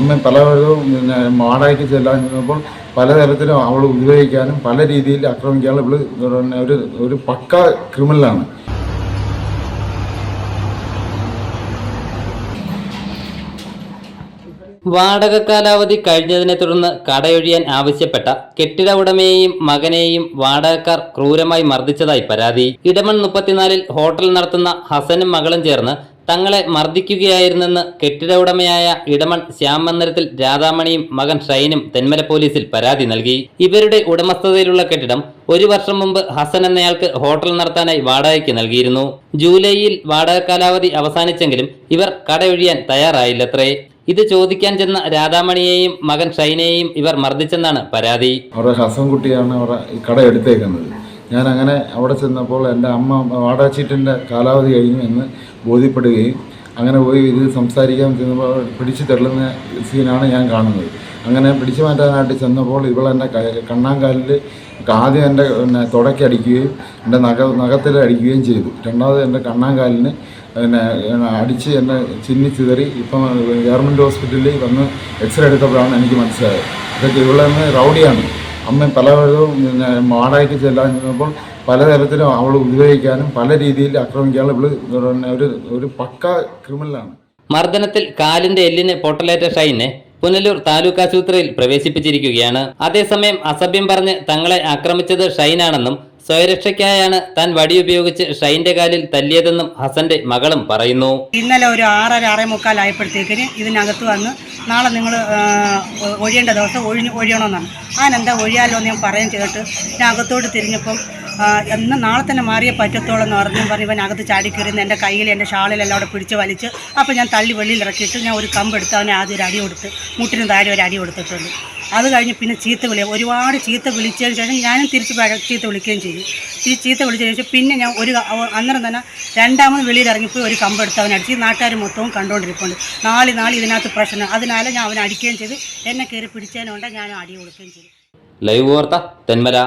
അമ്മ പല പിന്നെ മാടായിട്ട് ചെല്ലാൻ ചെന്നപ്പോൾ പലതരത്തിലും അവൾ ഉപയോഗിക്കാനും പല രീതിയിൽ ആക്രമിക്കാനും ഇവൾ ഒരു ഒരു പക്ക ക്രിമിനലാണ്. വാടക കാലാവധി കഴിഞ്ഞതിനെ തുടർന്ന് കടയൊഴിയാൻ ആവശ്യപ്പെട്ട കെട്ടിട ഉടമയെയും മകനെയും വാടകക്കാർ ക്രൂരമായി മർദ്ദിച്ചതായി പരാതി. ഇടമൺ മുപ്പത്തിനാലിൽ ഹോട്ടൽ നടത്തുന്ന ഹസനും മകളും ചേർന്ന് തങ്ങളെ മർദ്ദിക്കുകയായിരുന്നെന്ന് കെട്ടിട ഉടമയായ ഇടമൺ ശ്യാം മന്ദിരത്തിൽ രാധാമണിയും മകൻ ഷൈനും തെന്മല പോലീസിൽ പരാതി നൽകി. ഇവരുടെ ഉടമസ്ഥതയിലുള്ള കെട്ടിടം ഒരു വർഷം മുമ്പ് ഹസൻ എന്നയാൾക്ക് ഹോട്ടൽ നടത്താനായി വാടകയ്ക്ക് നൽകിയിരുന്നു. ജൂലൈയിൽ വാടക കാലാവധി അവസാനിച്ചെങ്കിലും ഇവർ കടയൊഴിയാൻ തയ്യാറായില്ലത്രേ. ഇത് ചോദിക്കാൻ ചെന്ന രാധാമണിയെയും മകൻ ഷൈനെയും ഇവർ മർദ്ദിച്ചെന്നാണ് പരാതി. അവരുടെ ഹസൻകുട്ടിയാണ് അവരുടെ കട എടുത്തേക്കുന്നത്. ഞാൻ അങ്ങനെ അവിടെ ചെന്നപ്പോൾ എന്റെ അമ്മ വാടാച്ചീറ്റിന്റെ കാലാവധി കഴിഞ്ഞു എന്ന് ബോധ്യപ്പെടുകയും അങ്ങനെ പോയി ഇത് സംസാരിക്കാൻ ചെന്നപ്പോൾ പിടിച്ചു തള്ളുന്ന സീനാണ് ഞാൻ കാണുന്നത്. അങ്ങനെ പിടിച്ചു മാറ്റാനായിട്ട് ചെന്നപ്പോൾ എന്റെ കണ്ണാങ്കാലിൽ ആദ്യം എന്റെ പിന്നെ തുടക്കടിക്കുകയും എന്റെ നഖ നഖത്തിൽ അടിക്കുകയും ചെയ്തു. രണ്ടാമത് എന്റെ കണ്ണാങ്കാലിന് പിന്നെ അടിച്ച് എന്നെ ചിന്നി ചിതറി ഇപ്പം ഗവൺമെന്റ് ഹോസ്പിറ്റലിൽ വന്ന് എക്സ്റേ എടുത്തപ്പോഴാണ് എനിക്ക് മനസ്സിലായത്. ഇതൊക്കെ ഇവളെന്ന് റൗഡിയാണ്. അമ്മ പലതും പിന്നെ വാടകയ്ക്ക് ചെല്ലാൻ ചെന്നപ്പോൾ പലതരത്തിലും അവൾ ഉപയോഗിക്കാനും പല രീതിയിൽ ആക്രമിക്കാനും ഇവൾ ഒരു ഒരു പക്ക ക്രിമിനലാണ്. മർദ്ദനത്തിൽ കാലിന്റെ എല്ലിന് പൊട്ടലേറ്റ ഷൈനെ പുനലൂർ താലൂക്ക് ആശുപത്രിയിൽ പ്രവേശിപ്പിച്ചിരിക്കുകയാണ്. അതേസമയം അസഭ്യം പറഞ്ഞ് തങ്ങളെ ആക്രമിച്ചത് ഷൈനാണെന്നും സ്വയരക്ഷയ്ക്കായാണ് താൻ വടി ഉപയോഗിച്ച് ഷൈന്റെ കാലിൽ തല്ലിയതെന്നും ഹസന്റെ മകളും പറയുന്നു. ഇന്നലെ ഒരു ആറര ആറേ മുക്കാലായപ്പോഴത്തേക്കിന് ഇതിനകത്ത് വന്ന് നാളെ നിങ്ങൾ ഒഴിയേണ്ട ദിവസം ഒഴിഞ്ഞ് ഒഴിയണമെന്നാണ്. അതിനെന്താ ഒഴിയാലോ എന്ന് ഞാൻ പറയുകയും ചെയ്തിട്ട് ഞാൻ അകത്തോട്ട് തിരിഞ്ഞപ്പം എന്ന് നാളെ തന്നെ മാറിയേ പറ്റത്തോളം എന്ന് പറഞ്ഞു പറഞ്ഞ് ഇവൻ അകത്ത് ചാടിക്കയറുന്ന എന്റെ കയ്യിൽ എന്റെ ഷാളിലെല്ലാം അവിടെ പിടിച്ച് വലിച്ച് അപ്പോൾ ഞാൻ തള്ളി വെള്ളിയിൽ ഇറക്കിയിട്ട് ഞാൻ ഒരു കമ്പെടുത്ത് അവനെ ആദ്യം ഒരു അടി കൊടുത്ത് മുട്ടിനും താഴെ ഒരു അടി കൊടുത്തിട്ടുണ്ട്. അത് കഴിഞ്ഞ് പിന്നെ ചീത്ത വിളി ഒരുപാട് ചീത്ത വിളിച്ചതിന് ശേഷം ഞാനും തിരിച്ച് ചീത്ത വിളിക്കുകയും ചെയ്തു. ഈ ചീത്ത വിളിച്ചതിന് ശേഷം പിന്നെ ഞാൻ ഒരു അന്നേരം തന്നെ രണ്ടാമത് വെളിയിൽ ഇറങ്ങിപ്പോയി ഒരു കമ്പെടുത്ത് അവനെ അടിച്ച്. നാട്ടുകാർ മൊത്തവും കണ്ടുകൊണ്ടിരിക്കുന്നുണ്ട് നാല് നാൾ ഇതിനകത്ത് പ്രശ്നം. അതിനാൽ ഞാൻ അവനെ അടിക്കുകയും ചെയ്തു. എന്നെ കയറി പിടിച്ചതിനുകൊണ്ട് ഞാൻ അടി കൊടുക്കുകയും ചെയ്തു. ലൈവ് വാർത്ത തെന്മല.